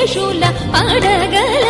శేషుల అడగల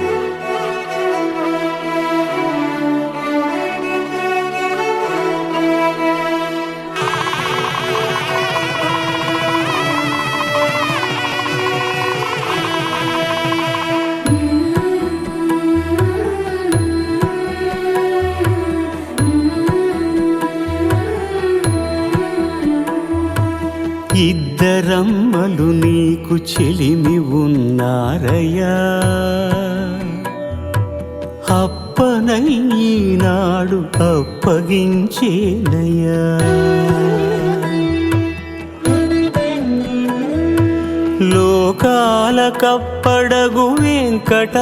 ఇద్దరమ్మలు నీకు చెలిమి ఉన్నారయ్యా. అప్పనయ్యినాడు అప్పగించేనయ్యా. లోకాల కప్పడగు వెంకటాద్రీషుడా.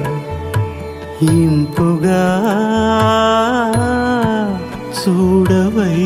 ఇంపుగా చూడవై